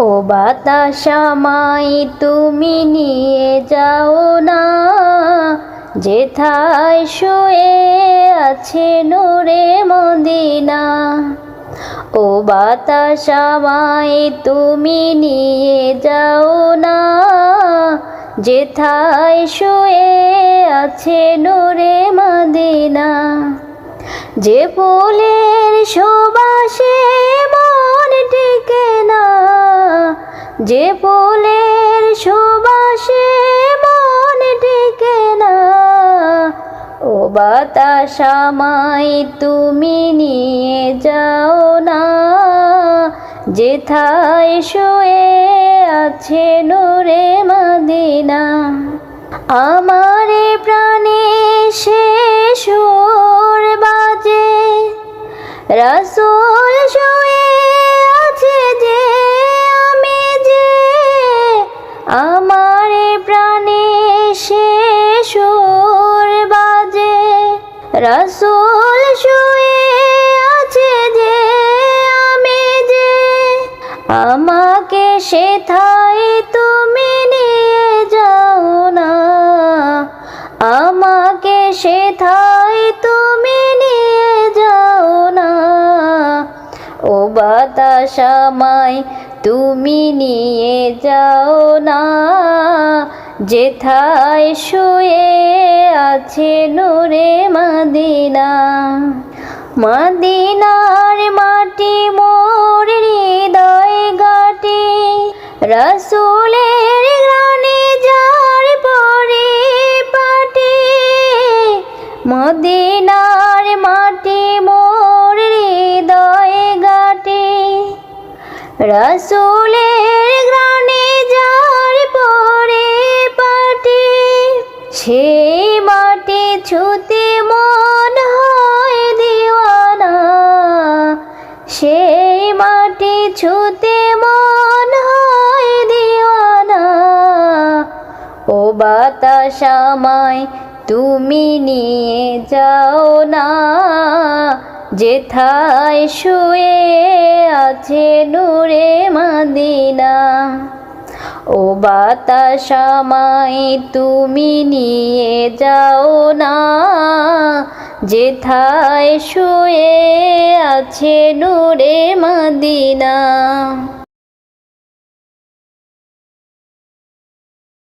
ও বাতাসামাই তুমি নিয়ে যাও না। যেথায় শুয়ে আছে নূরে মদিনা। ও বাতাসামাই তুমি নিয়ে যাও না। যেথায় শুয়ে আছে নূরে মদিনা। যে ফুলের সুবাসে যে ফুলের সুবাসে মন টিকে না, ও বাতাসামাই তুমি নিয়ে যাও না। যেথায় শুয়ে আছে নূরে মদিনা, আমারে প্রাণে সে সুর বাজে। রসুল আমারে প্রাণে সে সুর বাজে, রসুল শুয়ে আছে যে আমি যে, আমাকে সেথায় তুমি নিয়ে যাও না, আমাকে সেথায় তুমি নিয়ে যাও না। ও বাতাসামাই তুমি নিয়ে যাও না, যেথায় শুয়ে আছে নূরে মাদিনা। মাদিনার মাটি মোর হৃদয় গাটি রসুলের গ্রানে যার পরে পাটি মদিনার মাটি রসুলের গ্রানে যার পরে পাটি। সেই মাটি ছুতে মন হয় দিওয়ানা। সেই মাটি ছুতে মন হয় দিওয়ানা। ও বাতাসামাই তুমি নিয়ে যাও না। যেথায় শুয়ে আছে নূরে মাদিনা, ও বাতাসামাই তুমি নিয়ে যাও না। যেথায় শুয়ে আছে নূরে মদিনা